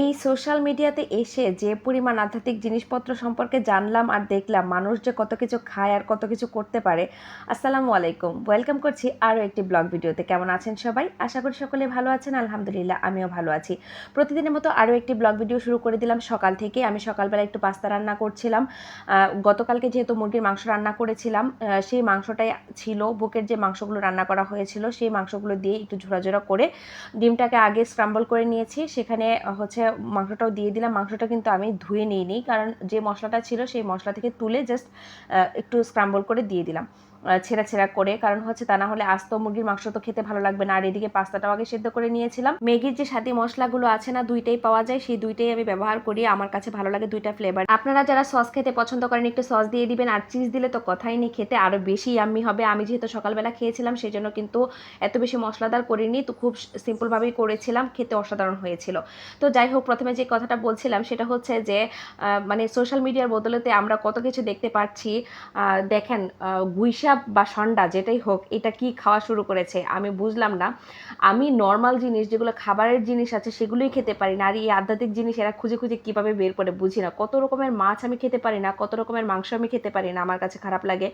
এই সোশ্যাল মিডিয়াতে এসে যে পরিমাণ আধ্যাত্মিক জিনিসপত্র সম্পর্কে জানলাম আর দেখলাম মানুষ যে কত কিছু খায় আর কত কিছু করতে পারে। আসসালামু আলাইকুম। ওয়েলকাম করছি আরও একটি ব্লগ ভিডিওতে। কেমন আছেন সবাই? আশা করি সকলে ভালো আছেন। আলহামদুলিল্লাহ আমিও ভালো আছি। প্রতিদিনের মতো আরও একটি ব্লগ ভিডিও শুরু করে দিলাম সকাল থেকে। আমি সকালবেলা একটু পাস্তা রান্না করছিলাম। গতকালকে যেহেতু মুরগির মাংস রান্না করেছিলাম সেই মাংসটাই ছিল। বুকের যে মাংসগুলো রান্না করা হয়েছিল সেই মাংসগুলো দিয়ে একটু ঝোড়াঝোড়া করে ডিমটাকে আগে স্ক্রাম্বল করে নিয়েছি। সেখানে আহ, হচ্ছে মাংসটাও দিয়ে দিলাম। মাংসটা কিন্তু আমি ধুয়ে নিই কারণ যে মশলাটা ছিল, সেই মশলা থেকে তুলে জাস্ট একটু স্ক্রাম্বল করে দিয়ে দিলাম। ছেঁড়া ছেঁড়া করে। কারণ হচ্ছে তা না হলে আস্ত মুরগির মাংস তো খেতে ভালো লাগবে না। আর এদিকে পাস্তাটাও আগে সেদ্ধ করে নিয়েছিলাম। ম্যাগির যে সাথে মশলাগুলো আছে না দুইটাই পাওয়া যায়। সেই দুইটাই আমি ব্যবহার করি। আমার কাছে ভালো লাগে দুইটা ফ্লেভার আপনারা যারা সস খেতে পছন্দ করেন একটু সস দিয়ে দিবেন। আর চিজ দিলে তো কথাই নেই খেতে আরও বেশি ইয়াম্মি হবে। আমি যেহেতু সকালবেলা খেয়েছিলাম সেই জন্য কিন্তু এত বেশি মশলাদার করিনি। তো খুব সিম্পলভাবেই করেছিলাম। খেতে অসাধারণ হয়েছিল। তো যাই হোক প্রথমে যে কথাটা বলছিলাম সেটা হচ্ছে যে মানে সোশ্যাল মিডিয়ার বদলেতে আমরা কত কিছু দেখতে পাচ্ছি। দেখেন আহ, গুইসাপ বা সন্ডা যেটাই হোক, এটা কি খাওয়া শুরু করেছে আমি বুঝলাম না। আমি নর্মাল জিনিস, যেগুলো খাবারের জিনিস আছে সেগুলোই খেতে পারি না। আর এই আধ্যাত্মিক জিনিস এরা খুঁজে খুঁজে কীভাবে বের করে বুঝি না। কত রকমের মাছ আমি খেতে পারি না, কত রকমের মাংস আমি খেতে পারি না, আমার কাছে খারাপ লাগে।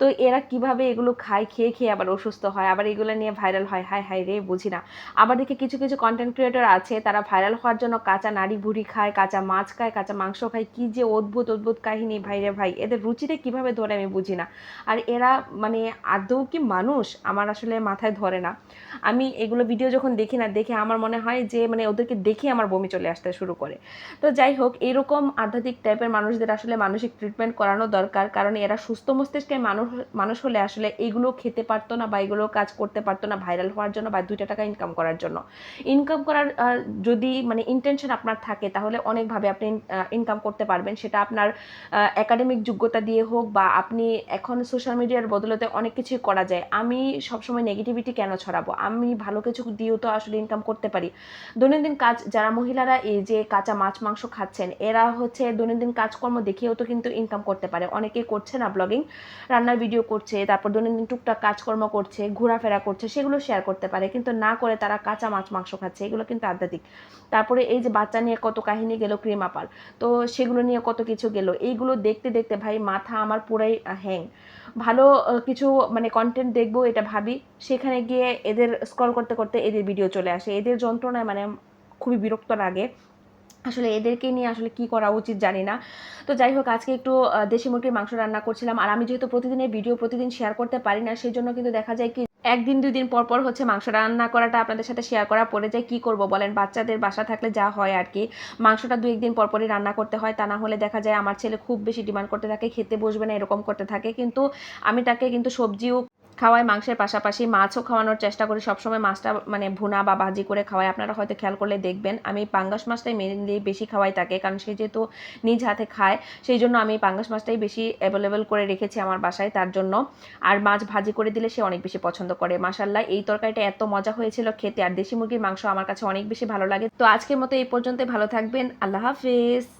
তো এরা কীভাবে এগুলো খায়, খেয়ে খেয়ে আবার অসুস্থ হয়, আবার এগুলো নিয়ে ভাইরাল হয় হাই হাই রে বুঝি না। আবার দেখি কিছু কিছু কন্টেন্ট ক্রিয়েটর আছে, তারা ভাইরাল হওয়ার জন্য কাঁচা নাড়ি ভুড়ি খায়, কাঁচা মাছ খায়, কাঁচা মাংস খায়, কী যে অদ্ভুত অদ্ভুত কাহিনী ভাই রে ভাই, এদের রুচিটা কীভাবে ধরে আমি বুঝি না। আর এরা মানে আদৌ কি মানুষ আমার আসলে মাথায় ধরে না। আমি এগুলো ভিডিও যখন দেখি না, দেখে আমার মনে হয় যে মানে ওদেরকে দেখে আমার বমি চলে আসতে শুরু করে। তো যাই হোক, এরকম আধ্যাত্মিক টাইপের মানুষদের আসলে মানসিক ট্রিটমেন্ট করানো দরকার। কারণ এরা সুস্থ মস্তিষ্কে মানুষ মানুষ হলে আসলে এগুলো খেতে পারতো না বা এগুলো কাজ করতে পারতো না ভাইরাল হওয়ার জন্য বা দুইটা টাকা ইনকাম করার জন্য। ইনকাম করার যদি মানে ইন্টেনশন আপনার থাকে, তাহলে অনেকভাবে আপনি ইনকাম করতে পারবেন। সেটা আপনার একাডেমিক যোগ্যতা দিয়ে হোক বা আপনি এখন সোশ্যাল মিডিয়ার বদলতে অনেক কিছুই করা যায়। আমি সবসময় নেগেটিভিটি কেন ছড়াবো? আমি ভালো কিছু দিয়েও তো আসলে ইনকাম করতে পারি। দৈনন্দিন কাজ, যারা মহিলারা এই যে কাঁচা মাছ, মাংস খাচ্ছেন, এরা হচ্ছে দৈনন্দিন কাজকর্ম দেখিয়েও তো কিন্তু ইনকাম করতে পারে। অনেকেই করছে না ব্লগিং রান্নার ভিডিও করছে, তারপর দৈনন্দিন টুকটাক কাজকর্ম করছে, ঘোরাফেরা করছে, সেগুলো শেয়ার করতে পারে। কিন্তু না করে তারা কাঁচা মাছ, মাংস খাচ্ছে, এগুলো কিন্তু আধ্যাত্মিক। তারপরে এই যে বাচ্চা নিয়ে কত কাহিনী গেল ক্রিম আপার তো সেগুলো নিয়ে কত কিছু গেল, এইগুলো দেখতে দেখতে ভাই মাথা আমার পুরাই হ্যাং ভালো কিছু মানে কন্টেন্ট দেখব, এটা ভাবি। সেখানে গিয়ে এদের স্ক্রল করতে করতে এদের ভিডিও চলে আসে। এদের যন্ত্রণায় মানে খুবই বিরক্ত লাগে। আসলে এদেরকে নিয়ে আসলে কি করা উচিত জানি না। তো যাই হোক, আজকে একটু দেশি মুরগির মাংস রান্না করছিলাম। আর আমি যেহেতু প্রতিদিনের ভিডিও প্রতিদিন শেয়ার করতে পারি না সেই জন্য কিন্তু দেখা যায় কি একদিন দুই দিন পর পর হচ্ছে মাংস রান্না করাটা আপনাদের সাথে শেয়ার করা পড়ে যায় কি করব বলেন? বাচ্চাদের বাসা থাকলে যা হয় আর কি। মাংসটা দু একদিন পর পরই রান্না করতে হয়, তা না হলে দেখা যায় আমার ছেলে খুব বেশি ডিমান্ড করতে থাকে, খেতে বসবে না, এরকম করতে থাকে। কিন্তু আমি তাকে কিন্তু সবজিও খাওয়াই মাংসের পাশাপাশি মাছও খাওয়ানোর চেষ্টা করি। সবসময় মাছটা মানে ভুনা বা ভাজি করে খাওয়াই আপনারা হয়তো খেয়াল করলে দেখবেন, আমি পাঙ্গাস মাছটাই মেনলি বেশি খাওয়াই তাকে, কারণ সে যেহেতু নিজ হাতে খায়, সেই জন্য আমি পাঙ্গাস মাছটাই বেশি অ্যাভেলেবেল করে রেখেছি আমার বাসায় তার জন্য। আর মাছ ভাজি করে দিলে সে অনেক বেশি পছন্দ করে। মাসাল্লাহ এই তরকারিটা এত মজা হয়েছিল খেতে। আর দেশি মুরগির মাংস আমার কাছে অনেক বেশি ভালো লাগে। তো আজকের মতো এই পর্যন্ত ভালো থাকবেন। আল্লাহ হাফিজ।